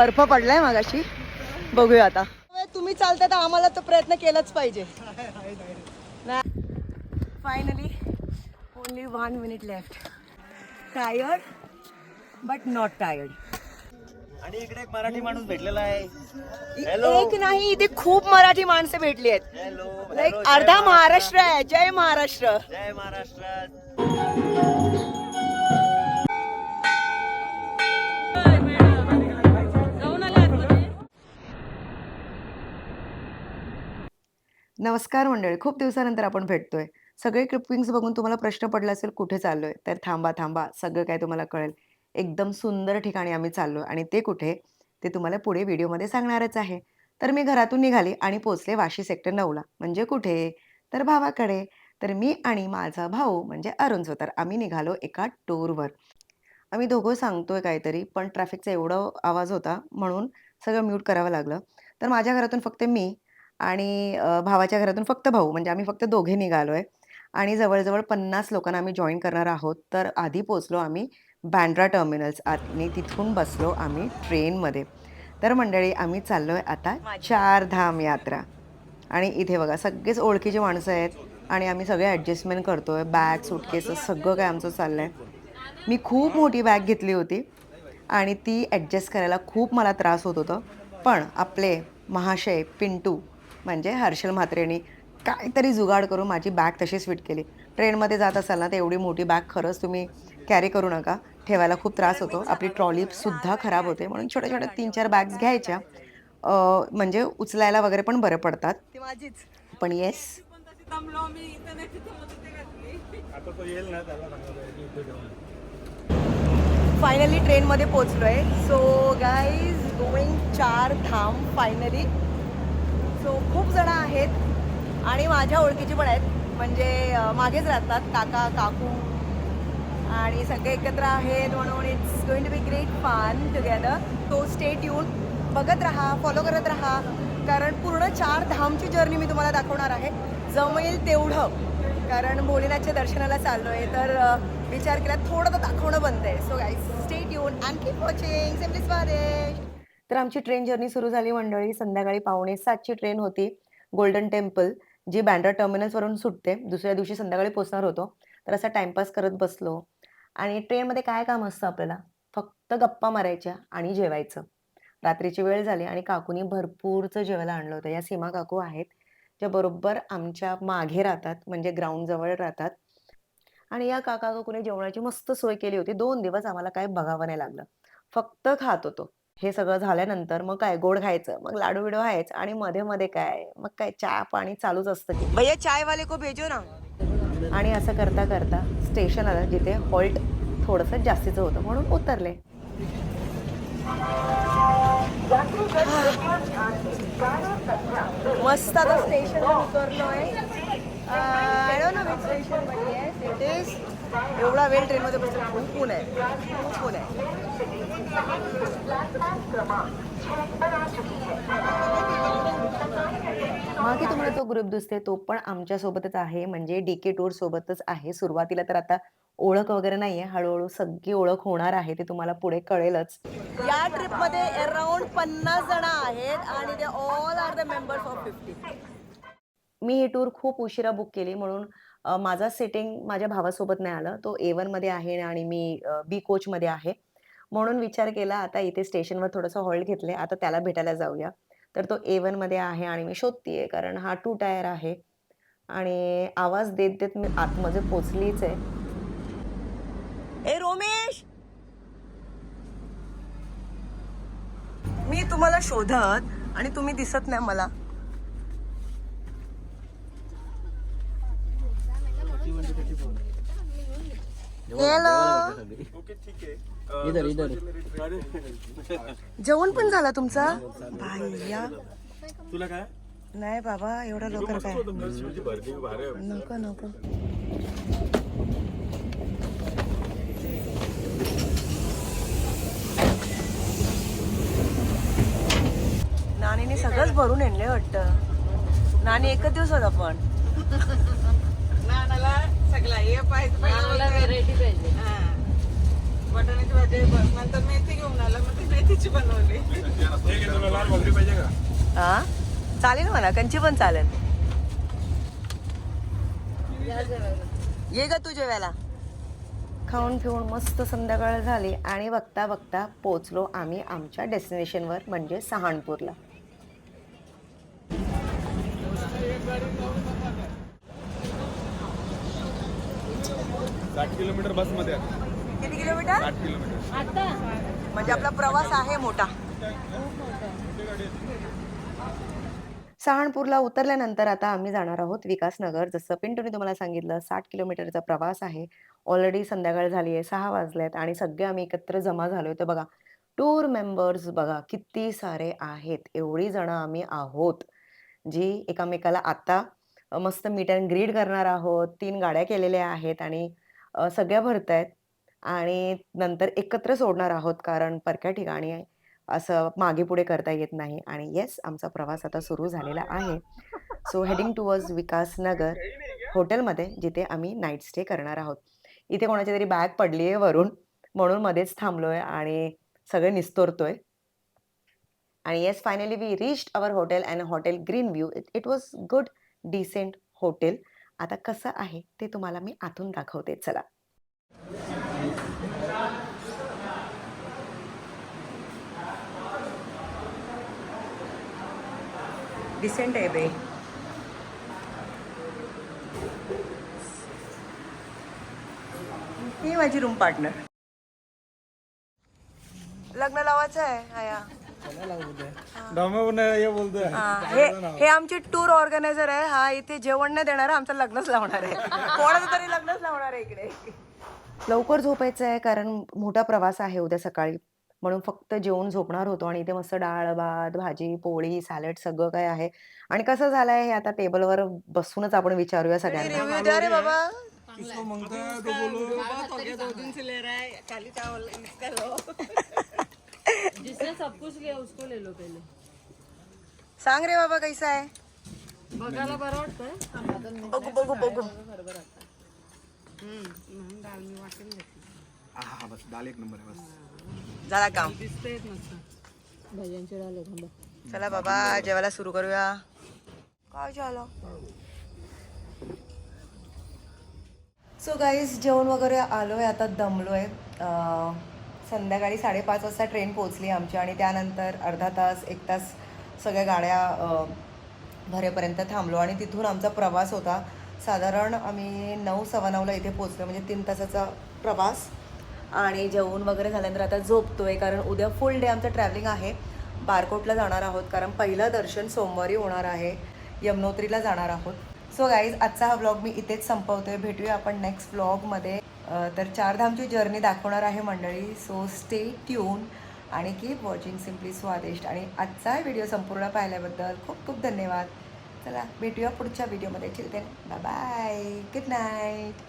बर्फ पडलाय मागाशी. बघूया आता. तुम्ही चालता तर आम्हाला तो प्रयत्न केलाच पाहिजे. Finally only one minute left tired but not tired आणि इकडे एक मराठी माणूस भेटलेला आहे. एक नाही इथे खूप मराठी माणसं भेटली आहेत. हॅलो लाईक अर्धा महाराष्ट्र आहे. जय महाराष्ट्र. जय महाराष्ट्र. नमस्कार मंडळी खूप दिवसानंतर आपण भेटतोय. सगळे क्लिपिंग्स बघून तुम्हाला प्रश्न पडला असेल कुठे चाललोय? तर थांबा थांबा सगळं काय तुम्हाला कळेल. एकदम सुंदर ठिकाणी आम्ही चाललोय आणि ते कुठे? ते तुम्हाला पुढे व्हिडिओमध्ये सांगणारच आहे. तर मी घरातून निघाली आणि पोचले वाशी सेक्टर नऊला. म्हणजे कुठे? तर भावाकडे. तर मी आणि माझा भाऊ म्हणजे अरुण सोतर आम्ही निघालो एका टूरवर. आम्ही दोघं सांगतोय काहीतरी पण ट्रॅफिकचा एवढा आवाज होता म्हणून सगळं म्यूट करावं लागलं. तर माझ्या घरातून फक्त मी आणि अ, भावाच्या घरातून फक्त भाऊ म्हणजे आम्ही फक्त दोघे निघालो आहे आणि जवळजवळ पन्नास लोकांना आम्ही जॉईन करणार आहोत. तर आधी पोचलो आम्ही बँड्रा टर्मिनल्स आणि तिथून बसलो आम्ही ट्रेनमध्ये तर मंडळी आम्ही चाललो आहे आता चार धाम यात्रा. आणि इथे बघा सगळेच ओळखीची माणसं आहेत आणि आम्ही सगळे ॲडजस्टमेंट करतो आहे बॅग सुटकेस सगळं काय आमचं चाललं आहे मी खूप मोठी बॅग घेतली होती आणि ती ॲडजस्ट करायला खूप मला त्रास होत होतं. पण आपले महाशय पिंटू म्हणजे हर्षल म्हात्रेनी काहीतरी जुगाड करून माझी बॅग तशीच फिट केली. ट्रेनमध्ये जात असाल ना तर एवढी मोठी बॅग खरंच तुम्ही कॅरी करू नका. ठेवायला खूप त्रास होतो. आपली ट्रॉलीसुद्धा खराब होते. म्हणून छोट्या छोट्या तीन चार बॅग्स घ्यायच्या. म्हणजे उचलायला वगैरे पण बरं पडतात. पण येस फायनली ट्रेनमध्ये पोचलो आहे सो गाईज गोईंग चार धाम फायनली सो खूप जण आहेत आणि माझ्या ओळखीचे पण आहेत. म्हणजे मागेच राहतात काका काकू. आणि सगळे एकत्र आहेत म्हणून it's going to be great fun together तो स्टेट येऊन बघत राहा फॉलो करत राहा. कारण पूर्ण चार धामची जर्नी मी तुम्हाला दाखवणार आहे. जमेल तेवढं. कारण भोलेनाथच्या दर्शनाला चाललो आहे तर विचार केला थोडं तर दाखवणं बनतं आहे. सो गाईज स्टेट येऊन आणखी वॉचिंग सिम्पली स्वादेश तर आमची ट्रेन जर्नी सुरू झाली मंडळी. संध्याकाळी पावणे सातची ट्रेन होती. गोल्डन टेम्पल जी बँड्रा टर्मिनल्सवरून सुटते. दुसऱ्या दिवशी संध्याकाळी पोचणार होतो. तर असा टाइमपास करत बसलो. आणि ट्रेनमध्ये काय काम असतं आपल्याला? फक्त गप्पा मारायच्या आणि जेवायचं. रात्रीची वेळ झाली आणि काकूनी भरपूरचं जेवायला आणलं होतं. या सीमा काकू आहेत ज्या बरोबर आमच्या मागे राहतात म्हणजे ग्राउंडजवळ राहतात. आणि या काका काकूने जेवणाची मस्त सोय केली होती. दोन दिवस आम्हाला काय बघावं नाही लागलं. फक्त खात होतो. हे सगळं झाल्यानंतर मग काय गोड खायचं मग लाडू बिडू व्हायचं आणि मध्ये मध्ये काय मग काय चहा पाणी चालूच असतं की भैया चाय वाले को भेजो ना. आणि असं करता करता स्टेशन आलं जिथे हॉल्ट थोडंसं जास्तीचं होतं म्हणून उतरले. मस्त आता स्टेशनला उतरलोय. I don't know which station it is एवढा वेळ ट्रेनमध्ये बसलो खूप ऊन आहे. खूप ऊन आहे. मागे तुम्हाला तो ग्रुप दिसते तो पण आमच्या सोबतच आहे. म्हणजे डी के टूर सोबतच आहे. सुरुवातीला तर आता ओळख वगैरे नाहीये. हळूहळू सगळी ओळख होणार आहे ते तुम्हाला पुढे कळेलच. या ट्रिपमध्ये अराउंड पन्नास जण आहेत आणि ते all are the members of fifty मी ही टूर खूप उशिरा बुक केली. म्हणून अ, माझा सेटिंग माझ्या भावासोबत नाही आलं. तो ए वनमध्ये आहे आणि मी बी कोच मध्ये आहे. म्हणून विचार केला आता इथे स्टेशनवर थोडंसं हॉल्ट घेतले आता त्याला भेटायला जाऊया. तर तो ए वनमध्ये आहे आणि मी शोधतीये कारण हा टू टायर आहे. आणि आवाज देत देत मी आतमध्ये पोचलीच आहे. ए रोमेश! मी तुम्हाला शोधत आणि तुम्ही दिसत नाही मला हॅलो इधर इधर. जेवण पण झाला तुमचा? भाईया तुला काय? नाही बाबा एवढा लवकर काय? नको नको. नानीने सगळंच भरून आणले वाटतं. नानी एकच दिवस होता पण. नानाला सगळा हे पाहिजे भाजी नंतर मेथी घेऊन आला मग ती मेथीची बनवली. हा? चालेल म्हणा कंची पण चालेल. ये ग तू जेवायला. खाऊन पिऊन मस्त संध्याकाळ झाली आणि बघता बघता पोचलो आम्ही आमच्या डेस्टिनेशनवर म्हणजे सहाणपूरला साठ किलोमीटर बसमध्ये आहे. किती किलोमीटर? साठ किलोमीटर. म्हणजे आपला प्रवास आहे मोठा. सहाणपूरला उतरल्यानंतर आता आम्ही जाणार आहोत विकासनगर. जसं पिंटूने तुम्हाला सांगितलं साठ किलोमीटरचा प्रवास आहे. ऑलरेडी संध्याकाळ झाली आहे सहा वाजलेत आणि सगळे आम्ही एकत्र जमा झालोय. तर बघा टूर मेंबर्स बघा किती सारे आहेत. एवढी जण आम्ही आहोत जी एकामेकाला आता मस्त मीट अँड ग्रीड करणार आहोत. तीन गाड्या केलेल्या आहेत आणि अ, सगळ्या भरतायत आणि नंतर एकत्र सोडणार आहोत कारण परक्या ठिकाणी असं मागे पुढे करता येत नाही आणि येस आमचा प्रवास आता सुरू झालेला आहे. सो हेडिंग टुवर्ड्स विकासनगर हॉटेलमध्ये जिथे आम्ही नाईट स्टे करणार आहोत. इथे कोणाची तरी बॅग पडली आहे वरून म्हणून मध्येच थांबलोय आणि सगळे निस्तोरतोय. आणि yes finally we reached our hotel and hotel green view it it was good decent hotel आता कसं आहे ते तुम्हाला मी आतून दाखवते चला. डिसेंट आहे बे ही माझी रूम पार्टनर लग्न लावायचं आहे आया. हे. हा, हे हे आमचे टूर ऑर्गनायझर आहे. हा इथे जेवण नाही देणार आमचं लग्नच लावणार आहे. कोणाचं तरी लग्नच लावणार आहे इकडे. लवकर झोपायचं आहे कारण मोठा प्रवास आहे उद्या सकाळी. म्हणून फक्त जेवून झोपणार होतो आणि इथे मस्त डाळ भात भाजी पोळी सॅलड सगळं काय आहे. आणि कसं झालंय हे आता टेबलवर बसूनच आपण विचारूया सगळ्यांना. रिव्ह्यू द्या रे बाबा. जिसने सब कुछ लिया उसको ले लो पहले। सांग रे बाबा कैसा आहे बघायला बरं वाटतंय. बघू बघू बघू. हा बस दाल एक नंबर आहे बस. झाला काम. नसतं भैयांचे थांबा चला बाबा जेवायला सुरू करूया. काय झालं? सो गाईज जेवण वगैरे आलो आहे आता दमलो आहे संध्याकाळी साडेपाच वाजता ट्रेन पोचली आमची आणि त्यानंतर अर्धा तास एक तास सगळ्या गाड्या भरेपर्यंत थांबलो आणि तिथून आमचा प्रवास होता. साधारण आम्ही नऊ सव्वा नऊला इथे पोचलो म्हणजे तीन तासाचा प्रवास. आणि जेवण वगैरे झाल्यानंतर आता झोपतो आहे कारण उद्या फुल डे आमचं ट्रॅव्हलिंग आहे. बारकोटला जाणार आहोत कारण पहिलं दर्शन सोमवारी होणार आहे. यमुनोत्रीला जाणार आहोत. सो गाईज आजचा हा ब्लॉग मी इथेच संपवतोय. भेटूया आपण नेक्स्ट ब्लॉगमध्ये तर चारधामची जर्नी दाखवणार आहे मंडळी. सो स्टे ट्यून आणि कीप वॉचिंग सिम्पली स्वादिष्ट आणि आजचा व्हिडिओ संपूर्ण पाहिल्याबद्दल खूप खूप धन्यवाद. चला भेटूया पुढच्या व्हिडिओमध्ये चिलते बाय बाय गुड नाईट